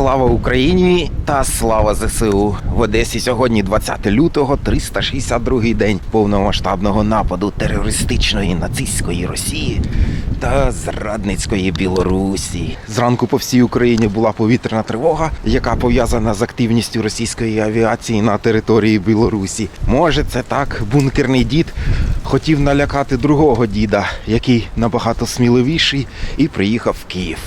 Слава Україні та слава ЗСУ в Одесі. Сьогодні 20 лютого, 362-й день повномасштабного нападу терористичної нацистської Росії та зрадницької Білорусі. Зранку по всій Україні була повітряна тривога, яка пов'язана з активністю російської авіації на території Білорусі. Може, це так бункерний дід хотів налякати другого діда, який набагато сміливіший, і приїхав в Київ.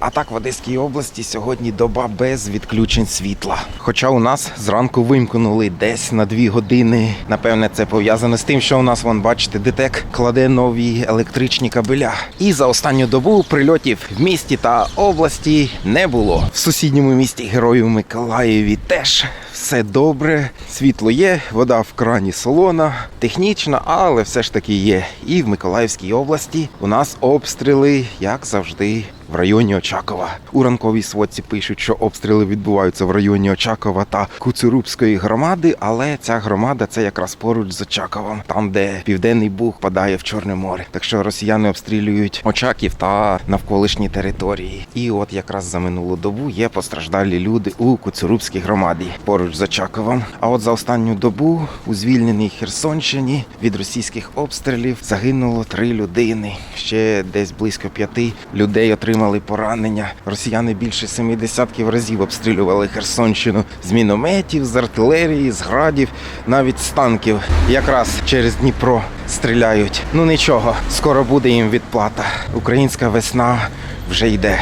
А так в Одеській області сьогодні доба без відключень світла. Хоча у нас зранку вимкнули десь на дві години. Напевне, це пов'язано з тим, що у нас, вон, бачите, ДТЕК кладе нові електричні кабеля. І за останню добу прильотів в місті та області не було. В сусідньому місті Герою Миколаєві теж все добре. Світло є, вода в крані солона, технічна, але все ж таки є. І в Миколаївській області у нас обстріли, як завжди. В районі Очакова у ранковій сводці пишуть, що обстріли відбуваються в районі Очакова та Куцурубської громади, але ця громада це якраз поруч з Очаковом, там де південний Буг падає в Чорне море. Так що росіяни обстрілюють Очаків та навколишні території. І от якраз за минулу добу є постраждалі люди у Куцурубській громаді поруч з Очаковом. А от за останню добу у звільненій Херсонщині від російських обстрілів загинуло три людини. Ще десь близько п'яти людей отримали поранення. Росіяни більше семи десятків разів обстрілювали Херсонщину з мінометів, з артилерії, з градів, навіть з танків. Якраз через Дніпро стріляють. Ну нічого, скоро буде їм відплата. Українська весна вже йде.